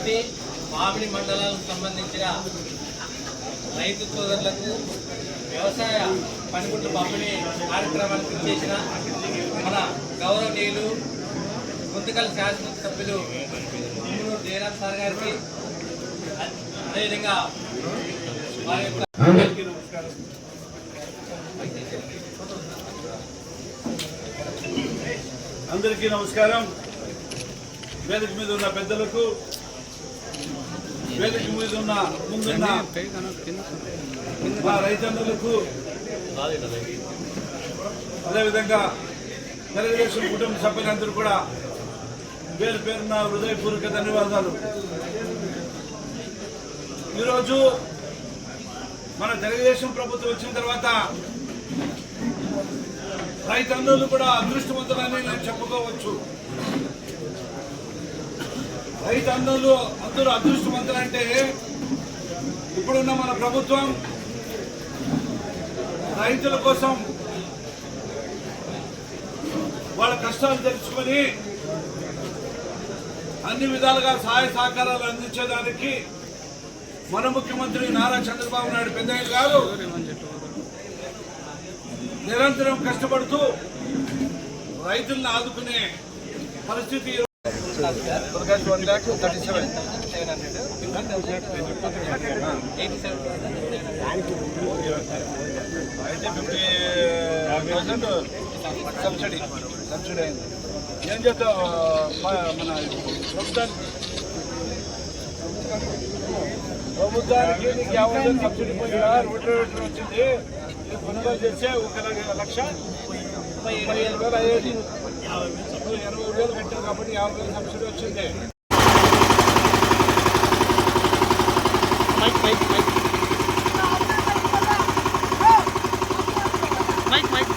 వృత్తి మామిడి మండలాలకు సంబంధించిన రైతు సోదరులకు వ్యవసాయ పనిముట్లు పంపిణీ కార్యక్రమానికి చేసిన మన గౌరవనీయులు గుంతకల్ శాసన సభ్యులు తిమ్మూరు జయరామ్ సార్ గారికి అదేవిధంగా వారి యొక్క అందరికీ నమస్కారం. వేదిక మీద ఉన్న పెద్దలకు వేదిక మీద ఉన్న ముందున్న మా రైతన్నులకు అదేవిధంగా తెలుగుదేశం కుటుంబ సభ్యులందరూ కూడా పేరు పేరున హృదయపూర్వక ధన్యవాదాలు. ఈరోజు మన తెలుగుదేశం ప్రభుత్వం వచ్చిన తర్వాత రైతన్నులు కూడా అదృష్టవంతులని నేను చెప్పుకోవచ్చు. రైతన్నులు అందరూ అదృష్టవంతులంటే ఇప్పుడున్న మన ప్రభుత్వం రైతుల కోసం వాళ్ళ కష్టాలు తెలుసుకొని అన్ని విధాలుగా సహాయ సహకారాలు అందించేదానికి మన ముఖ్యమంత్రి నారా చంద్రబాబు నాయుడు పెద్దయ్య గారు నిరంతరం కష్టపడుతూ రైతులను ఆదుకునే పరిస్థితి అయితే ఫిఫ్టీ థౌసండ్ సబ్సిడీ సబ్సిడీ అయింది ఏం చేస్తాం మన ప్రభుత్వానికి ప్రభుత్వానికి నీకు యాభై వేలు సబ్సిడీ పోయినా రోడ్డు రోడ్డు వచ్చింది కొనుగోలు చేస్తే ఒక లక్ష ముప్పై ఏడు వేలు అయ్యేది యాభై వేలు సబ్సిడీ ఇరవై వేలు కట్టాం కాబట్టి యాభై వేలు సబ్సిడీ వచ్చింది mike mike mike mike mike